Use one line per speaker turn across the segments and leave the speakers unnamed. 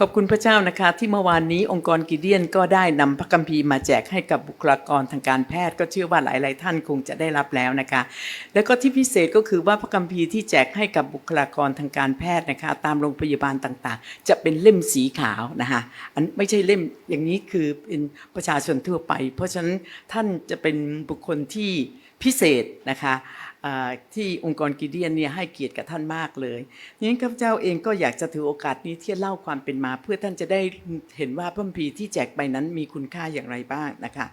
ขอบคุณพระเจ้านะคะที่เมื่อวานนี้องค์กรกิเดียนก็ได้นำพระคัมภีร์มาแจกให้กับบุคลากรทางการแพทย์ ก็เชื่อว่าหลาย ๆ ท่านคงจะได้รับแล้วนะคะ แล้วก็ที่พิเศษก็คือว่าพระคัมภีร์ที่แจกให้กับบุคลากรทางการแพทย์นะคะ ตามโรงพยาบาลต่าง ๆ จะเป็นเล่มสีขาวนะคะอันไม่ใช่เล่มอย่างนี้คือเป็นประชาชนทั่วไป เพราะฉะนั้นท่านจะเป็นบุคคลที่พิเศษนะคะ ที่องค์กรกิเดียนเนี่ยให้เกียรติกับท่านมากเลยนี้ข้าพเจ้าเองก็อยากจะถือโอกาสนี้ที่เล่าความเป็นมา เพื่อท่านจะได้เห็นว่าพระคัมภีที่แจกไปนั้นมีคุณค่าอย่างไรบ้างนะคะ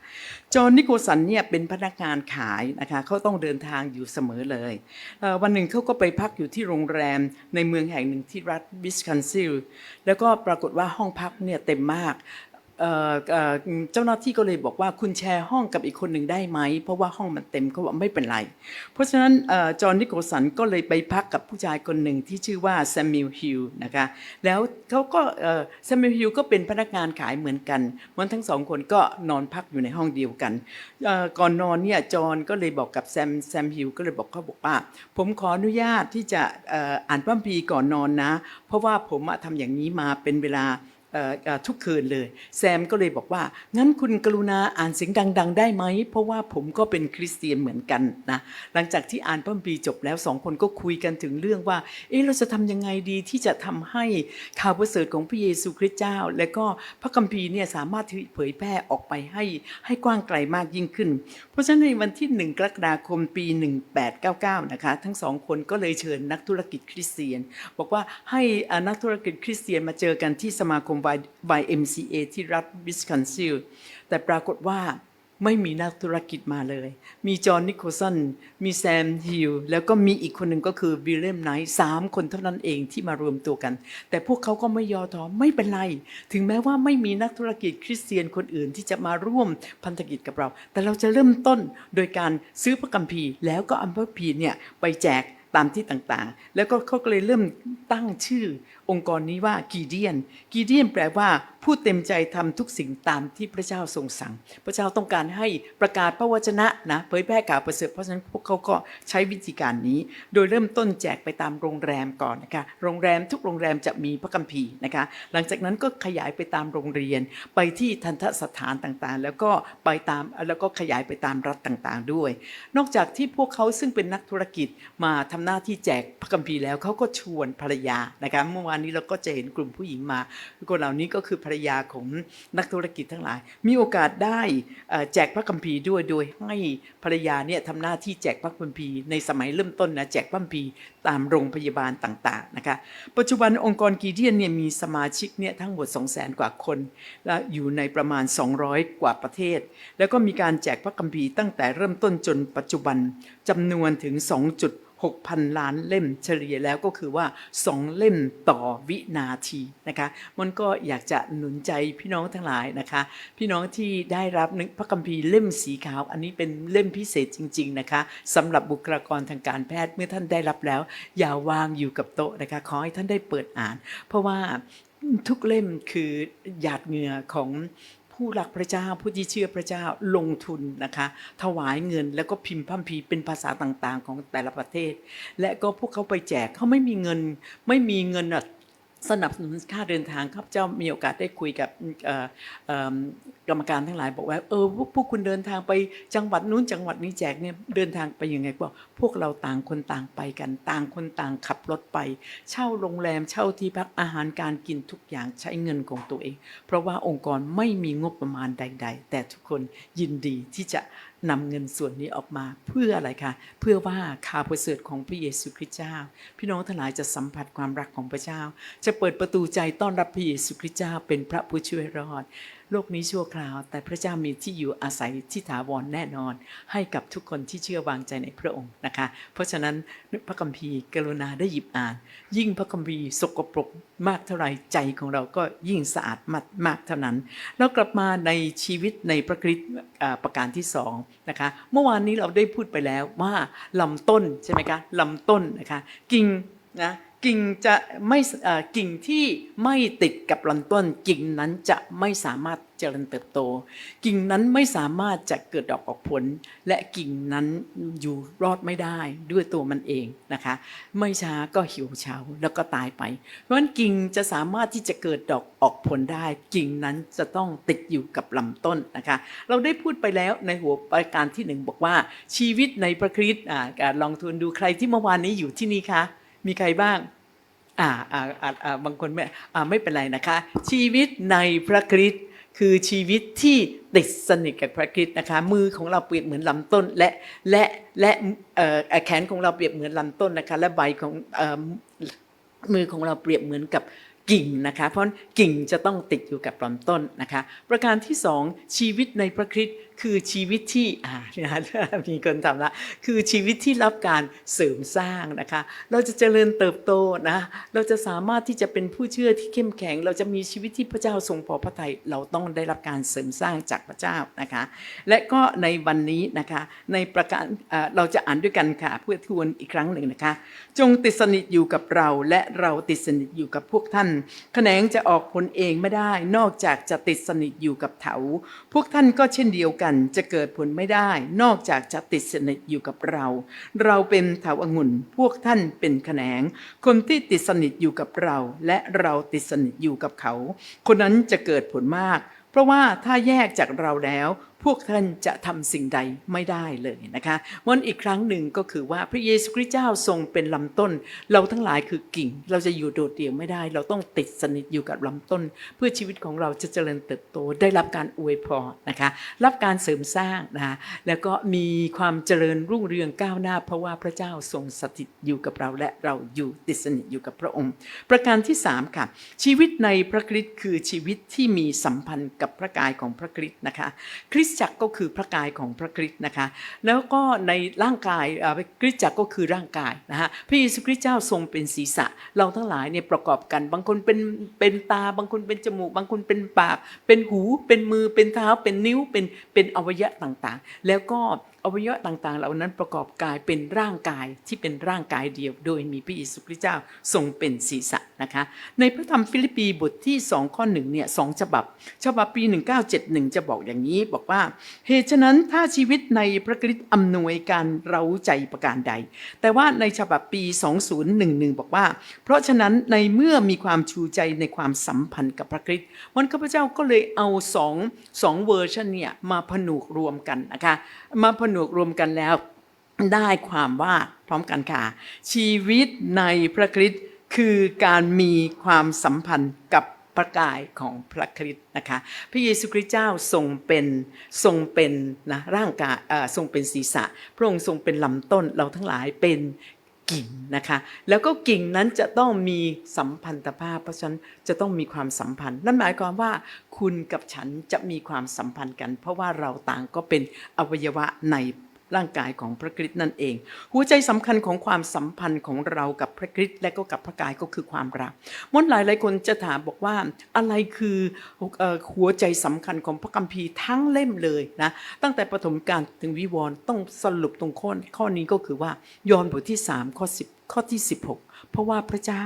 จอห์นนิโคสันเนี่ยเป็นพนักงานขายนะคะเขาต้องเดินทางอยู่เสมอเลยเวันหนึ่งเขาก็ไปพักอยู่ที่โรงแรมในเมืองแห่งหนึ่งที่รัฐวิสคันซิลแล้วก็ปรากฏว่าห้องพักเนี่ยเต็มมาก เอ่อเอ่อเจ้าหน้าที่ก็เลยบอกว่าคุณแชร์ห้องกับอีกคนหนึ่งได้ไหม เพราะว่าห้องมันเต็มเขาบอกไม่เป็นไร เพราะฉะนั้นเอ่อจอห์นนิโคลสันก็เลยไปพักกับผู้ชายคนหนึ่งที่ชื่อว่าแซมมิลฮิลนะคะแล้วเขาก็แซมมิลฮิลก็เป็นพนักงานขายเหมือนกันมันทั้งสองคนก็นอนพักอยู่ในห้องเดียวกันเอ่อก่อนนอนเนี่ยจอห์นก็เลยบอกกับแซมแซมฮิลก็เลยบอกเขาบอกว่า ผมขออนุญาตที่จะเอ่ออ่านพระคัมภีร์ก่อนนอนนะ เพราะว่าผมอะทำอย่างนี้มาเป็นเวลา ทุกคืนเลย แซมก็เลยบอกว่า งั้นคุณกรุณาอ่านเสียงดัง ๆ ได้ไหม เพราะว่าผมก็เป็นคริสเตียนเหมือนกันนะหลังจากที่อ่านพระคัมภีร์จบแล้วสองคนก็คุยกันถึงเรื่องว่า เอ๊ะเราจะทำยังไงดีที่จะทำให้ข่าวประเสริฐของพระเยซูคริสต์เจ้า และก็พระคัมภีร์เนี่ยสามารถเผยแพร่ออกไปให้ให้กว้างไกลมากยิ่งขึ้น เพราะฉะนั้นในวันที่ 1 กรกฎาคมปี 1899 นะคะ ทั้งสองคนก็เลยเชิญนักธุรกิจคริสเตียน บอกว่าให้นักธุรกิจคริสเตียนมาเจอกันที่สมาคม YMCA ที่รัฐวิสคอนซิลแต่ปรากฏว่าไม่มีนักธุรกิจมาเลย มีจอห์นนิโคลสัน มีแซมฮิล แล้วก็มีอีกคนหนึ่งก็คือวิลเลียมไนท์สามคนเท่านั้นเองที่มารวมตัวกัน แต่พวกเขาก็ไม่ย่อท้อ ไม่เป็นไร ถึงแม้ว่าไม่มีนักธุรกิจคริสเตียนคนอื่นที่จะมาร่วมพันธกิจกับเรา แต่เราจะเริ่มต้นโดยการซื้อพระคัมภีร์ แล้วก็เอาพระคัมภีร์เนี่ยไปแจกตามที่ต่างๆ แล้วก็เขาก็เลยเริ่มตั้งชื่อองค์กรนี้ว่ากีเดียน กีเดียนแปลว่าผู้เต็มใจทำทุกสิ่งตามที่พระเจ้าทรงสั่ง พระเจ้าต้องการให้ประกาศพระวจนะนะเผยแพร่ข่าวประเสริฐเพราะฉะนั้นพวกเขาก็ใช้วิธีการนี้ โดยเริ่มต้นแจกไปตามโรงแรมก่อนนะคะโรงแรมทุกโรงแรมจะมีพระคัมภีร์นะคะหลังจากนั้นก็ขยายไปตามโรงเรียน ไปที่ทันทสถานต่างๆ แล้วก็ไปตามแล้วก็ขยายไปตามรัฐต่างๆด้วย นอกจากที่พวกเขาซึ่งเป็นนักธุรกิจมาทำหน้าที่แจกพระคัมภีร์แล้วเขาก็ชวนภรรยานะคะเมื่อวานนี้เราก็จะเห็นกลุ่มผู้หญิงมาคนเหล่านี้ก็คือภรรยาของนักธุรกิจทั้งหลาย มีโอกาสได้แจกพระคัมภีร์ด้วยโดยให้ภรรยาเนี่ยทำหน้าที่แจกพระคัมภีร์ในสมัยเริ่มต้นนะแจกพระคัมภีร์ตามโรงพยาบาลต่างๆนะคะปัจจุบันองค์กรกีเดียนเนี่ยมีสมาชิกเนี่ยทั้งหมด 2 0 0แสนกว่าคนและอยู่ในประมาณ 200 กว่าประเทศ แล้วก็มีการแจกพระคัมภีร์ตั้งแต่เริ่มต้นจนปัจจุบันจำนวนถึง 6,000 ล้านเล่มเฉลี่ยแล้วก็คือว่า 2 เล่มต่อวินาทีนะคะมันก็อยากจะหนุนใจพี่น้องทั้งหลายนะคะ พี่น้องที่ได้รับนึ่งพระคัมภีร์เล่มสีขาว อันนี้เป็นเล่มพิเศษจริง ๆนะคะสำหรับบุคลากรทางการแพทย์เมื่อท่านได้รับแล้ว อย่าวางอยู่กับโต๊ะนะคะขอให้ท่านได้เปิดอ่าน เพราะว่าทุกเล่มคือหยาดเหงื่อของ ผู้หลักพระเจ้าผู้ที่เชื่อพระเจ้าลงทุนนะคะ ถวายเงินแล้วก็พิมพ์พัมพีร์เป็นภาษาต่างๆ ของแต่ละประเทศ และก็พวกเขาไปแจกเขาไม่มีเงิน ไม่มีเงินอะ สนับสนุนค่าเดินทางข้าพเจ้ามีโอกาสได้คุยกับกรรมการทั้งหลายบอกว่าเออพวกพวกคุณเดินทางไปจังหวัดนู้นจังหวัดนี้แจกเนี่ยเดินทางไปยังไงบอกพวกเราต่างคนต่างไปกันต่างคนต่างขับรถไป เช่าโรงแรมเช่าที่พักอาหารการกินทุกอย่างใช้เงินของตัวเอง เพราะว่าองค์กรไม่มีงบประมาณใด ๆ แต่ทุกคนยินดีที่จะ นำเงินส่วนนี้ออกมาเพื่ออะไรคะเพื่อว่าข่าวประเสริฐของพระเยซูคริสต์เจ้า พี่น้องทั้งหลายจะสัมผัสความรักของพระเจ้า จะเปิดประตูใจต้อนรับพระเยซูคริสต์เจ้าเป็นพระผู้ช่วยรอดโลกนี้ชั่วคราว แต่พระเจ้ามีที่อยู่อาศัยที่ถาวรแน่นอน ให้กับทุกคนที่เชื่อวางใจในพระองค์นะคะ เพราะฉะนั้นพระคัมภีร์กรุณาได้หยิบอ่าน ยิ่งพระคัมภีร์สกปรกมากเท่าไรใจของเราก็ยิ่งสะอาดมากมากเท่านั้น แล้วกลับมาในชีวิตในพระคริสต์ประการที่สองนะคะเมื่อวานนี้เราได้พูดไปแล้วว่าลำต้นใช่ไหมคะลำต้นนะคะกิ่งนะกิ่งจะไม่กิ่งที่ไม่ติดกับลำต้น กิ่งนั้นจะไม่สามารถเจริญเติบโต กิ่งนั้นไม่สามารถจะเกิดดอกออกผล และกิ่งนั้นอยู่รอดไม่ได้ด้วยตัวมันเองนะคะ ไม่ช้าก็หิวเฉาแล้วก็ตายไป เพราะฉะนั้นกิ่งจะสามารถที่จะเกิดดอกออกผลได้ กิ่งนั้นจะต้องติดอยู่กับลำต้นนะคะ เราได้พูดไปแล้วในหัวประการที่หนึ่งบอกว่าชีวิตในพระคริสต์การลองทวนดูใครที่เมื่อวานนี้อยู่ที่นี่คะ มีใครบ้าง อ่าอ่าอ่าอ่าบางคนไม่อ่าไม่เป็นไรนะคะ ชีวิตในพระคริสต์คือชีวิตที่ติดสนิทกับพระคริสต์นะคะ มือของเราเปรียบเหมือนลำต้น และและและเอ่อแขนของเราเปรียบเหมือนลำต้นนะคะ และใบของเอ่อมือของเราเปรียบเหมือนกับกิ่งนะคะ เพราะกิ่งจะต้องติดอยู่กับลำต้นนะคะ ประการที่สองชีวิตในพระคริสต์คือชีวิตที่อ่ามีคนทำละคือชีวิตที่รับการเสริมสร้างนะคะ เราจะเจริญเติบโตนะเราจะสามารถที่จะเป็นผู้เชื่อที่เข้มแข็ง เราจะมีชีวิตที่พระเจ้าทรงพอพระทัยเราต้องได้รับการเสริมสร้างจากพระเจ้านะคะ และก็ในวันนี้นะคะในประการเอ่อเราจะอ่านด้วยกันค่ะเพื่อทวนอีกครั้งหนึ่งนะคะ จงติดสนิทอยู่กับเราและเราติดสนิทอยู่กับพวกท่านแขนงจะออกผลเองไม่ได้ นอกจากจะติดสนิทอยู่กับเถาพวกท่านก็เช่นเดียวกันจะเกิดผลไม่ได้ นอกจากจะติดสนิทอยู่กับเรา เราเป็นเถาองุ่นพวกท่านเป็นแขนง คนที่ติดสนิทอยู่กับเรา และเราติดสนิทอยู่กับเขา คนนั้นจะเกิดผลมาก เพราะว่าถ้าแยกจากเราแล้ว พวกท่านจะทำสิ่งใดไม่ได้เลยนะคะวันอีกครั้งหนึ่งก็คือว่าพระเยซูคริสต์เจ้าทรงเป็นลำต้น เราทั้งหลายคือกิ่ง เราจะอยู่โดดเดี่ยวไม่ได้ เราต้องติดสนิทอยู่กับลำต้น เพื่อชีวิตของเราจะเจริญเติบโตได้รับการอวยพรนะคะรับการเสริมสร้างนะคะแล้วก็มีความเจริญรุ่งเรืองก้าวหน้า เพราะว่าพระเจ้าทรงสถิตอยู่กับเราและเราอยู่ติดสนิทอยู่กับพระองค์ ประการที่สามค่ะชีวิตในพระคริสต์คือชีวิตที่มีสัมพันธ์กับพระกายของพระคริสต์นะคะคริสตจักรก็คือพระกายของพระคริสต์นะคะ แล้วก็ในร่างกายคริสตจักรก็คือร่างกายนะฮะพระเยซูคริสต์เจ้าทรงเป็นศีรษะ เราทั้งหลายเนี่ยประกอบกัน บางคนเป็นเป็นตา บางคนเป็นจมูก บางคนเป็นปาก เป็นหู เป็นมือ เป็นเท้า เป็นนิ้ว เป็นเป็นอวัยวะต่างๆ แล้วก็ อวัยวะต่างๆ เหล่านั้นประกอบกายเป็นร่างกายที่เป็นร่างกายเดียว โดยมีพระเยซูคริสต์เจ้าทรงเป็นศีรษะนะคะ ในพระธรรมฟิลิปปีบทที่ 2 ข้อหนึ่งเนี่ยสองฉบับ ฉบับปี 1971 จะบอกอย่างนี้บอกว่าเหตุฉะนั้นถ้าชีวิตในพระคริสต์อำนวยการเราใจประการใด แต่ว่าในฉบับปี 2011 บอกว่า เพราะฉะนั้นในเมื่อมีความชูใจในความสัมพันธ์กับพระคริสต์วันข้าพเจ้าก็เลยเอาสองสองเวอร์ชันเนี่ยมาผนวกรวมกันนะคะมาผนวกรวมกันแล้ว ได้ความว่าพร้อมกันค่ะ ชีวิตในพระคริสต์คือการมีความสัมพันธ์กับพระกายของพระคริสต์นะคะ พระเยซูคริสต์เจ้าทรงเป็นทรงเป็นนะร่างกายทรงเป็นศีรษะ พระองค์ทรงเป็นลำต้นเราทั้งหลายเป็น กิ่งนะคะ แล้วก็กิ่งนั้นจะต้องมีสัมพันธภาพ เพราะฉะนั้นจะต้องมีความสัมพันธ์ นั่นหมายความว่าคุณกับฉันจะมีความสัมพันธ์กัน เพราะว่าเราต่างก็เป็นอวัยวะใน ร่างกายของพระคริสต์นั่นเอง หัวใจสำคัญของความสัมพันธ์ของเรากับพระคริสต์และก็กับพระกายก็คือความรักมดหลายหลายคนจะถามบอกว่าอะไรคือหัวใจสำคัญของพระคัมภีร์ทั้งเล่มเลยนะตั้งแต่ปฐมกาลถึงวิวรณ์ต้องสรุปตรงข้อข้อนี้ก็คือว่ายอห์นบทที่3ข้อ10ข้อที่ 16 เพราะว่าพระเจ้า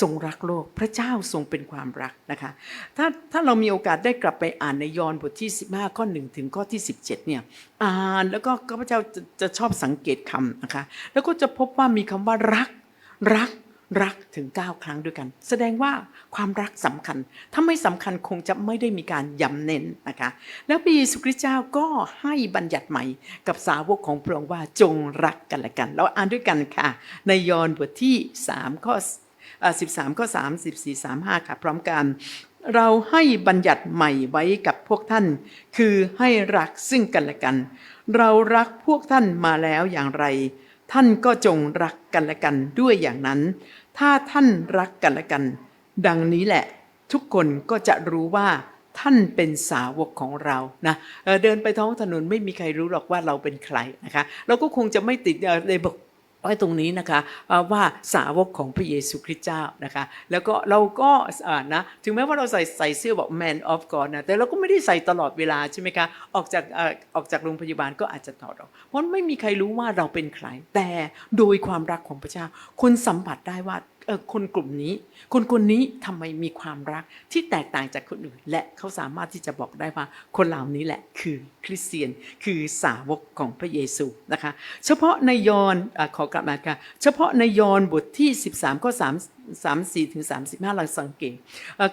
ทรงรักโลกพระเจ้าทรงเป็นความรักนะคะถ้าถ้าเรามีโอกาสได้กลับไปอ่านในยอห์นบทที่ 15 ข้อ 1 ถึงข้อที่ 17เนี่ยอ่านแล้วก็ข้าพเจ้าจะจะชอบสังเกตคำนะคะแล้วก็จะพบว่ามีคำว่ารักรักรักถึง 9 ครั้งด้วยกัน แสดงว่าความรักสำคัญ ถ้าไม่สำคัญคงจะไม่ได้มีการย้ำเน้นนะคะ แล้วพระเยซูคริสต์เจ้าก็ให้บัญญัติใหม่กับสาวกของพระองค์ว่าจงรักกันละกัน เราอ่านด้วยกันค่ะ ในยอห์นบทที่ 3 ข้อ 13 ข้อ 3 14 35 ค่ะ พร้อมกัน เราให้บัญญัติใหม่ไว้กับพวกท่าน คือให้รักซึ่งกันและกัน เรารักพวกท่านมาแล้วอย่างไร ท่านก็จงรักกันและกันด้วยอย่างนั้น ถ้าท่านรักกันและกัน ดังนี้แหละทุกคนก็จะรู้ว่าท่านเป็นสาวกของเรานะเเดินไปท้องถนนไม่มีใครรู้หรอกว่าเราเป็นใครนะคะ เราก็คงจะไม่ติดเอ่อเลยบอก ไว้ตรงนี้นะคะว่าสาวกของพระเยซูคริสต์เจ้านะคะแล้วก็เราก็นะถึงแม้ว่าเราใส่ใส่เสื้อบอก man of God นะแต่เราก็ไม่ได้ใส่ตลอดเวลาใช่ไหมคะออกจากออกจากโรงพยาบาลก็อาจจะถอดออก เพราะไม่มีใครรู้ว่าเราเป็นใคร แต่โดยความรักของพระเจ้า คนสัมผัสได้ว่าคนกลุ่มนี้ คนคนนี้ทำไมมีความรักที่แตกต่างจากคนอื่น และเขาสามารถที่จะบอกได้ว่าคนเหล่านี้แหละคือคริสเตียนคือสาวกของพระเยซูนะคะ เฉพาะในยอห์นขอกับมาค่ะเฉพาะในยอห์นบทที่ 13ข้อ3 34ถึง35เราสังเกต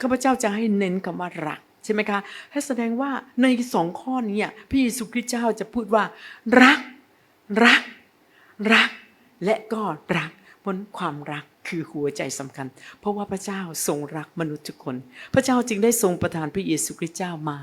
ข้าพเจ้าจะให้เน้นคำว่ารักใช่ไหมคะให้แสดงว่าในสองข้อนี้พระเยซูคริสต์เจ้าจะพูดว่า รัก รัก รัก และก็รัก บนความรักคือหัวใจสำคัญ เพราะว่าพระเจ้าทรงรักมนุษย์ทุกคน พระเจ้าจึงได้ทรงประทานพระเยซูคริสต์เจ้ามา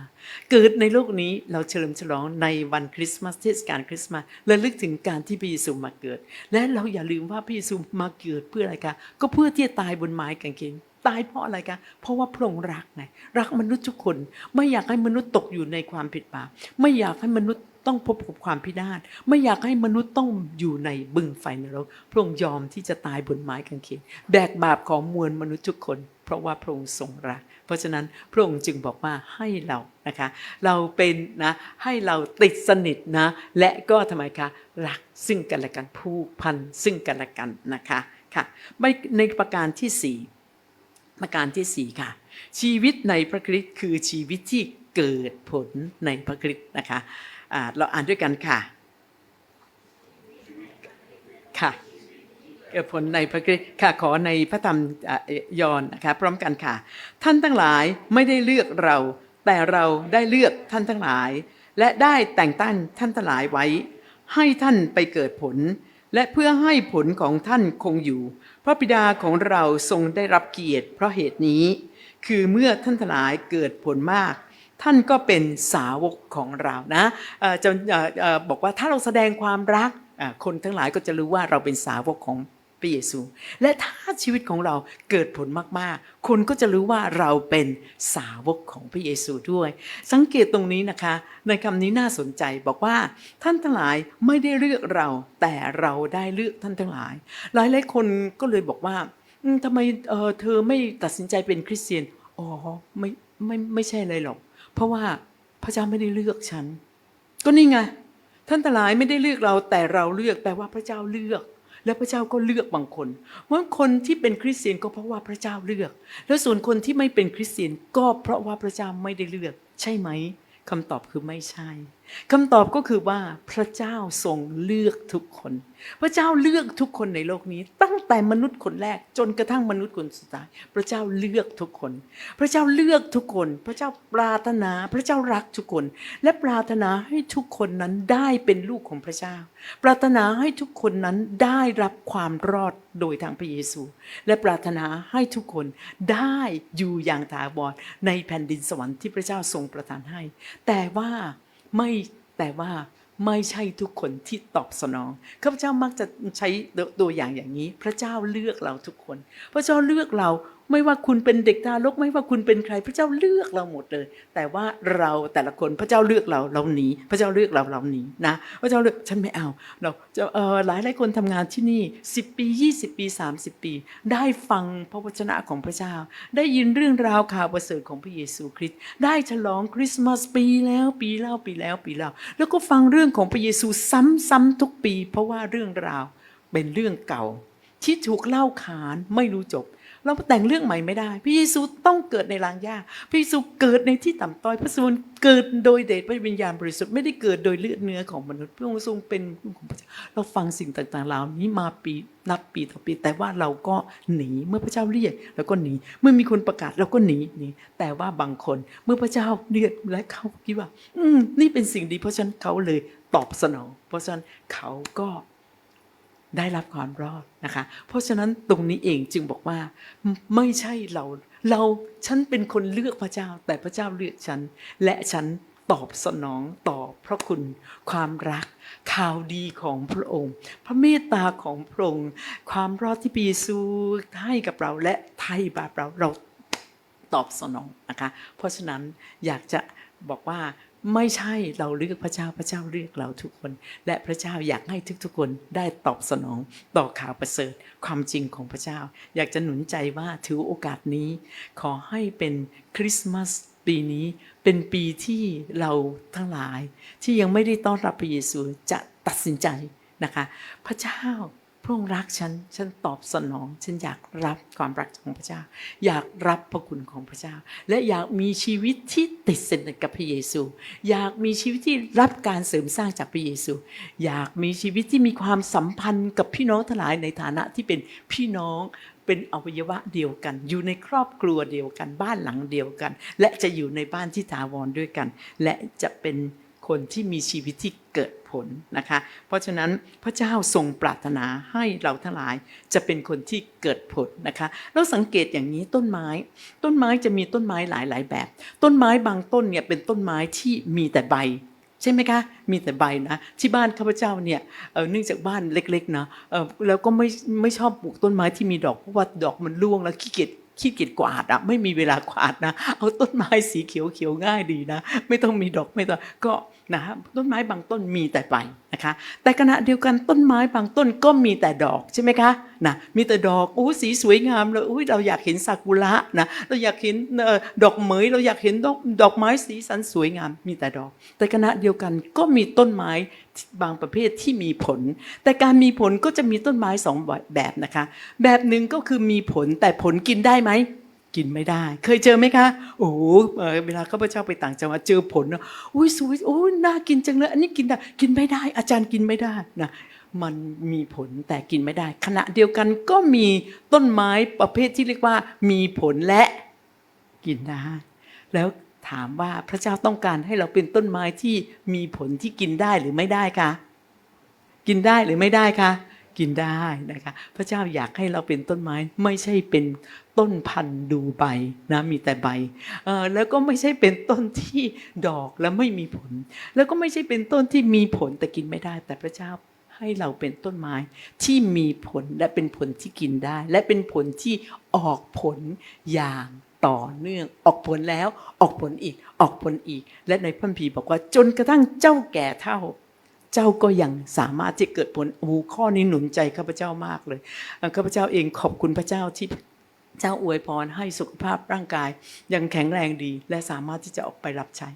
เกิดในโลกนี้เราเฉลิมฉลองในวันคริสต์มาสเทศกาลคริสต์มาสระลึกถึงการที่พระเยซูมาเกิด และเราอย่าลืมว่าพระเยซูมาเกิดเพื่ออะไรคะก็เพื่อที่จะตายบนไม้กางเขนตายเพราะอะไรคะเพราะว่าพระองค์รักไงรักมนุษย์ทุกคน ไม่อยากให้มนุษย์ตกอยู่ในความผิดบาปไม่อยากให้มนุษย์ ต้องพบกับความพินาศไม่อยากให้มนุษย์ต้องอยู่ในบึงไฟนรกพระองค์ยอมที่จะตายบนไม้กางเขนแบกบาปของมวลมนุษย์ทุกคน เพราะว่าพระองค์ทรงรัก เพราะฉะนั้นพระองค์จึงบอกว่าให้เรานะคะ เราเป็นนะให้เราติดสนิทนะและก็ทำไมคะรักซึ่งกันและกันผูกพันซึ่งกันและกันนะคะค่ะในประการที่สี่ประการที่สี่ค่ะชีวิตในพระคริสต์คือชีวิตที่ เกิดผลในพระคริสต์นะคะอ่าเราอ่านด้วยกันค่ะ ค่ะ เกิดผลในพระคริสต์ค่ะขอในพระธรรมยอนนะคะพร้อมกันค่ะ ท่านทั้งหลายไม่ได้เลือกเรา แต่เราได้เลือกท่านทั้งหลาย และได้แต่งตั้งท่านทั้งหลายไว้ ให้ท่านไปเกิดผล และเพื่อให้ผลของท่านคงอยู่พระบิดาของเราทรงได้รับเกียรติเพราะเหตุนี้ คือเมื่อท่านทั้งหลายเกิดผลมาก ท่านก็เป็นสาวกของเรานะจะบอกว่าถ้าเราแสดงความรักคนทั้งหลายก็จะรู้ว่าเราเป็นสาวกของพระเยซู และถ้าชีวิตของเราเกิดผลมากๆ คนก็จะรู้ว่าเราเป็นสาวกของพระเยซูด้วย สังเกตตรงนี้นะคะ ในคำนี้น่าสนใจบอกว่าท่านทั้งหลายไม่ได้เลือกเรา แต่เราได้เลือกท่านทั้งหลาย หลายหลายๆคนก็เลยบอกว่าทำไมเเธอไม่ตัดสินใจเป็นคริสเตียนอ๋อไม่ไม่ไม่ใช่เลยหรอก เพราะว่าพระเจ้าไม่ได้เลือกฉัน ก็นี่ไงท่านทลายไม่ได้เลือกเราแต่เราเลือกแปลว่าพระเจ้าเลือก และพระเจ้าก็เลือกบางคนว่าคนที่เป็นคริสเตียนก็เพราะว่าพระเจ้าเลือก แล้วส่วนคนที่ไม่เป็นคริสเตียนก็เพราะว่าพระเจ้าไม่ได้เลือก ใช่ไหมคำตอบคือไม่ใช่คำตอบก็คือว่าพระเจ้าทรงเลือกทุกคน พระเจ้าเลือกทุกคนในโลกนี้ ตั้งแต่มนุษย์คนแรกจนกระทั่งมนุษย์คนสุดท้าย พระเจ้าเลือกทุกคน พระเจ้าเลือกทุกคน พระเจ้าปรารถนา พระเจ้ารักทุกคน และปรารถนาให้ทุกคนนั้นได้เป็นลูกของพระเจ้า ปรารถนาให้ทุกคนนั้นได้รับความรอดโดยทางพระเยซู และปรารถนาให้ทุกคนได้อยู่อย่างถาวรในแผ่นดินสวรรค์ที่พระเจ้าทรงประทานให้ แต่ว่า ไม่แต่ว่าไม่ใช่ทุกคนที่ตอบสนองข้าพเจ้ามักจะใช้ตัวอย่างอย่างนี้ พระเจ้าเลือกเราทุกคน พระเจ้าเลือกเรา ไม่ว่าคุณเป็นเด็กทารกไม่ว่าคุณเป็นใครพระเจ้าเลือกเราหมดเลย แต่ว่าเราแต่ละคนพระเจ้าเลือกเราเราหนีพระเจ้าเลือกเราเราหนีนะพระเจ้าเลือกฉันไม่เอาเราจะเออหลายหลายคนทำงานที่นี่ 10 ปี 20 ปี 30 ปี ได้ฟังพระวจนะของพระเจ้า ได้ยินเรื่องราวข่าวประเสริฐของพระเยซูคริสต์ได้ฉลองคริสต์มาสปีแล้วปีเล่าปีแล้วปีเล่าแล้วก็ฟังเรื่องของพระเยซูซ้ำๆทุกปี เพราะว่าเรื่องราวเป็นเรื่องเก่าที่ถูกเล่าขานไม่รู้จบ เราแต่งเรื่องใหม่ไม่ได้ พระเยซูต้องเกิดในลางยากพระเยซูเกิดในที่ต่ำต้อย พระสูนเกิดโดยเดชพระวิญญาณบริสุทธิ์ไม่ได้เกิดโดยเลือดเนื้อของมนุษย์พระองค์ทรงเป็นของพระเจ้าเราฟังสิ่งต่างๆเหล่านี้มาปีนับปีต่อปี แต่ว่าเราก็หนีเมื่อพระเจ้าเรียกเราก็หนีเมื่อมีคนประกาศเราก็หนีหนีแต่ว่าบางคนเมื่อพระเจ้าเรียกและเขาคิดว่า อืมนี่เป็นสิ่งดีเพราะฉะนั้นเขาเลยตอบสนอง เพราะฉะนั้นเขาก็ ได้รับความรอดนะคะ เพราะฉะนั้นตรงนี้เองจึงบอกว่าไม่ใช่เราเราฉันเป็นคนเลือกพระเจ้า แต่พระเจ้าเลือกฉัน และฉันตอบสนองต่อพระคุณ ความรัก ข่าวดีของพระองค์ พระเมตตาของพระองค์ ความรอดที่พระเยซูให้กับเราและไถ่บาปเราเราตอบสนองนะคะ เพราะฉะนั้นอยากจะบอกว่า ไม่ใช่เราเลือกพระเจ้าพระเจ้าเลือกเราทุกคน และพระเจ้าอยากให้ทุกๆคนได้ตอบสนองต่อข่าวประเสริฐความจริงของพระเจ้า อยากจะหนุนใจว่าถือโอกาสนี้ ขอให้เป็นคริสต์มาสปีนี้เป็นปีที่เราทั้งหลาย ที่ยังไม่ได้ต้อนรับพระเยซูจะตัดสินใจนะคะ พระเจ้า พระองค์รักฉัน ฉันตอบสนอง ฉันอยากรับความรักของพระเจ้า อยากรับพระคุณของพระเจ้า และอยากมีชีวิตที่ติดสนิทกับพระเยซู อยากมีชีวิตที่รับการเสริมสร้างจากพระเยซู อยากมีชีวิตที่มีความสัมพันธ์กับพี่น้องทั้งหลายในฐานะที่เป็นพี่น้องเป็นอวัยวะเดียวกัน อยู่ในครอบครัวเดียวกัน บ้านหลังเดียวกัน และจะอยู่ในบ้านที่ถาวรด้วยกัน และจะเป็น คนที่มีชีวิตที่เกิดผลนะคะ เพราะฉะนั้นพระเจ้าทรงปรารถนาให้เราทั้งหลายจะเป็นคนที่เกิดผลนะคะเราสังเกตอย่างนี้ต้นไม้ ต้นไม้จะมีต้นไม้หลายๆแบบ ต้นไม้บางต้นเนี่ยเป็นต้นไม้ที่มีแต่ใบใช่ไหมคะ มีแต่ใบนะ ที่บ้านข้าพเจ้าเนี่ยเอ่อเนื่องจากบ้านเล็กๆนะเอ่อแล้วก็ไม่ไม่ชอบปลูกต้นไม้ที่มีดอกเพราะว่าดอกมันร่วงแล้วขี้เกียจ ขี้เกียจกวาดอะไม่มีเวลากวาดนะเอาต้นไม้สีเขียวเขียวๆง่ายดีนะ ไม่ต้องมีดอกไม่ต้องก็นะต้นไม้บางต้นมีแต่ใบนะคะ แต่ขณะเดียวกันต้นไม้บางต้นก็มีแต่ดอกใช่ไหมคะนะมีแต่ดอกอู้สีสวยงามเลยอุ้ยเราอยากเห็นซากุระนะเราอยากเห็นออดอกเหมยเราอยากเห็นดอกดอกไม้สีสันสวยงามมีแต่ดอก แต่ขณะเดียวกันก็มีต้นไม้ บางประเภทที่มีผล แต่การมีผลก็จะมีต้นไม้สองแบบนะคะ แบบหนึ่งก็คือมีผลแต่ผลกินได้ไหมกินไม่ได้ เคยเจอไหมคะ โอ้โหเวลาข้าพเจ้าไปต่างจังหวัดเจอผลนะอุ้ยสวยโอ้ยน่ากินจังเลยอันนี้กินได้กินไม่ได้ อาจารย์กินไม่ได้นะมันมีผลแต่กินไม่ได้ ขณะเดียวกันก็มีต้นไม้ประเภทที่เรียกว่า มีผลและกินได้แล้ว ถามว่าพระเจ้าต้องการให้เราเป็นต้นไม้ที่มีผลที่กินได้หรือไม่ได้คะกินได้หรือไม่ได้คะกินได้นะคะพระเจ้าอยากให้เราเป็นต้นไม้ไม่ใช่เป็นต้นพันธุ์ดูใบนะมีแต่ใบแล้วก็ไม่ใช่เป็นต้นที่ดอกแล้วไม่มีผล แล้วก็ไม่ใช่เป็นต้นที่มีผลแต่กินไม่ได้ แต่พระเจ้าให้เราเป็นต้นไม้ที่มีผลและเป็นผลที่กินได้ และเป็นผลที่ออกผลอย่าง ต่อเนื่องออกผลแล้วออกผลอีกออกผลอีก และในพระคัมภีบอกว่าจนกระทั่งเจ้าแก่เท่า เจ้าก็ยังสามารถที่เกิดผลโอ้ข้อนี้หนุนใจข้าพเจ้ามากเลยข้าพเจ้าเองขอบคุณพระเจ้าที่เจ้าอวยพรให้สุขภาพร่างกาย ยังแข็งแรงดี และสามารถที่จะออกไปรับใช้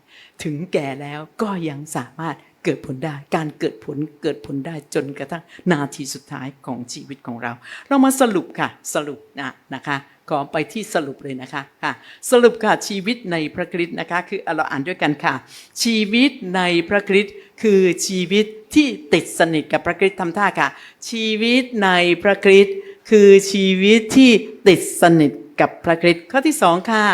ถึงแก่แล้วก็ยังสามารถเกิดผลได้ การเกิดผลเกิดผลได้จนกระทั่งนาทีสุดท้ายของชีวิตของเรา เรามาสรุปค่ะสรุปนะนะคะ ขอไปที่สรุปเลยนะคะค่ะสรุปค่ะชีวิตในพระคริสต์นะคะคือเราอ่านด้วยกันค่ะ ชีวิตในพระคริสต์คือชีวิตที่ติดสนิทกับพระคริสต์ทำท่าค่ะ ชีวิตในพระคริสต์คือชีวิตที่ติดสนิทกับพระคริสต์ข้อที่สองค่ะ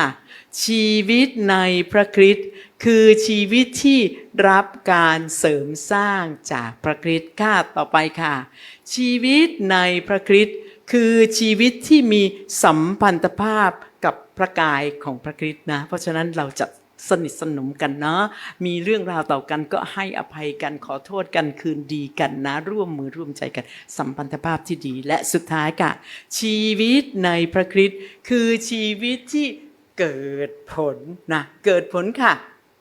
ชีวิตในพระคริสต์คือชีวิตที่รับการเสริมสร้างจากพระคริสต์ค่ะต่อไปค่ะ ชีวิตในพระคริสต์ คือชีวิตที่มีสัมพันธภาพกับพระกายของพระคริสต์นะ เพราะฉะนั้นเราจะสนิทสนมกันเนาะมีเรื่องราวต่อกันก็ให้อภัยกันขอโทษกันคืนดีกันนะ ร่วมมือร่วมใจกัน สัมพันธภาพที่ดีและสุดท้ายค่ะ ชีวิตในพระคริสต์คือชีวิตที่เกิดผลนะเกิดผลค่ะ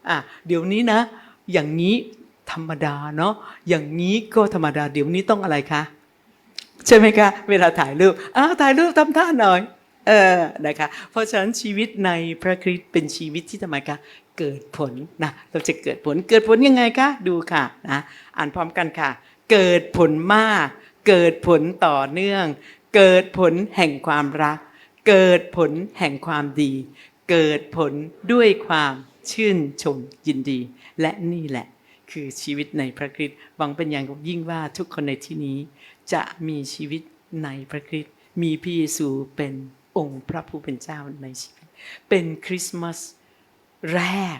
อะเดี๋ยวนี้นะ อย่างนี้ธรรมดาเนาะอย่างนี้ก็ธรรมดาเดี๋ยวนี้ต้องอะไรคะ ใช่ไหมคะ เวลาถ่ายรูปอ้าวถ่ายรูปทำท่าหน่อย เออนะคะ เพราะฉะนั้นชีวิตในพระคริสต์เป็นชีวิตที่ทำไมคะเกิดผลนะเราจะเกิดผลเกิดผลยังไงคะดูค่ะนะอ่านพร้อมกันค่ะ เกิดผลมาก เกิดผลต่อเนื่อง เกิดผลแห่งความรัก เกิดผลแห่งความดี เกิดผลด้วยความชื่นชมยินดี และนี่แหละ คือชีวิตในพระคริสต์หวังเป็นอย่างยิ่งว่าทุกคนในที่นี้ จะมีชีวิตในพระคริสต์มีพระเยซูเป็นองค์พระผู้เป็นเจ้าในชีวิต เป็นคริสต์มาสแรก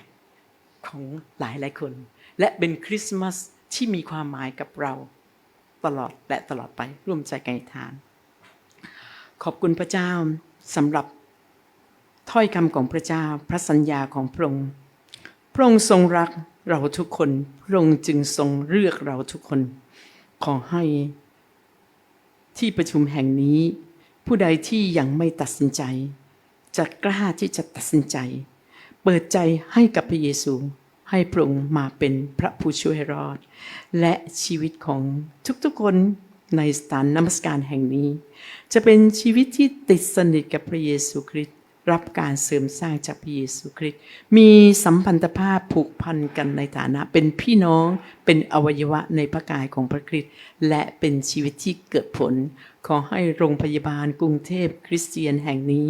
ของหลายหลายคน และเป็นคริสต์มาสที่มีความหมายกับเราตลอดและตลอดไปร่วมใจกันอธิษฐาน ขอบคุณพระเจ้าสำหรับถ้อยคำของพระเจ้าพระสัญญาของพระองค์พระองค์ทรงรักเราทุกคน พระองค์จึงทรงเลือกเราทุกคน ขอให้ ที่ประชุมแห่งนี้ ผู้ใดที่ยังไม่ตัดสินใจ จะกล้าที่จะตัดสินใจ เปิดใจให้กับพระเยซู ให้พระองค์มาเป็นพระผู้ช่วยรอด และชีวิตของทุกๆคนในสถานนมัสการแห่งนี้ จะเป็นชีวิตที่ติดสนิทกับพระเยซูคริสต์ รับการเสริมสร้างจากพระเยซูคริสต์มีสัมพันธภาพผูกพันกันในฐานะ เป็นพี่น้องเป็นอวัยวะในพระกายของพระคริสต์และเป็นชีวิตที่เกิดผล ขอให้โรงพยาบาลกรุงเทพคริสเตียนแห่งนี้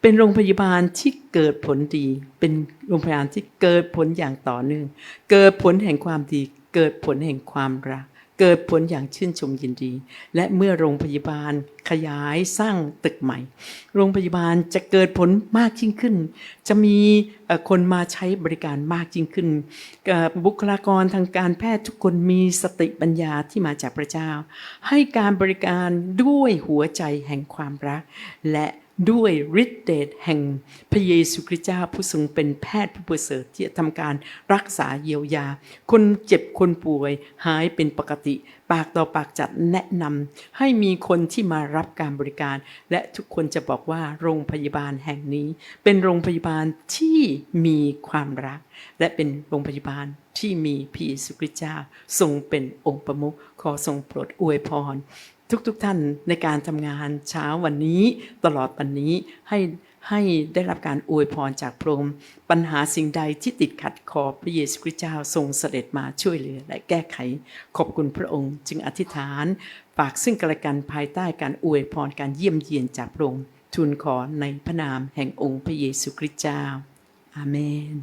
เป็นโรงพยาบาลที่เกิดผลดี เป็นโรงพยาบาลที่เกิดผลอย่างต่อเนื่อง เกิดผลแห่งความดี เกิดผลแห่งความรัก เกิดผลอย่างชื่นชมยินดี และเมื่อโรงพยาบาลขยายสร้างตึกใหม่ โรงพยาบาลจะเกิดผลมากยิ่งขึ้น จะมีคนมาใช้บริการมากยิ่งขึ้น บุคลากรทางการแพทย์ทุกคนมีสติปัญญาที่มาจากพระเจ้า ให้การบริการด้วยหัวใจแห่งความรัก และ ด้วยฤทธิเดชแห่งพระเยซูคริสต์เจ้าผู้ทรงเป็นแพทย์ผู้ประเสริฐที่จะทำการรักษาเยียวยา คนเจ็บคนป่วยหายเป็นปกติ ปากต่อปากจัดแนะนำให้มีคนที่มารับการบริการ และทุกคนจะบอกว่าโรงพยาบาลแห่งนี้ เป็นโรงพยาบาลที่มีความรัก และเป็นโรงพยาบาลที่มีพระเยซูคริสต์เจ้าทรงเป็นองค์ประมุขขอทรงโปรดอวยพร ทุกๆทท่านในการทำงานเช้าวันนี้ตลอดวันนี้ให้ให้ได้รับการอวยพรจากพระองค์ปัญหาสิ่งใดที่ติดขัดขอพระเยซูคริสต์เจ้าทรงเสด็จมาช่วยเหลือและแก้ไข ขอบคุณพระองค์ จึงอธิษฐานฝากซึ่งกันและกันภายใต้การอวยพรการเยี่ยมเยียนจากพระองค์ทูลขอในพระนามแห่งองค์พระเยซูคริสต์เจ้าอาเมน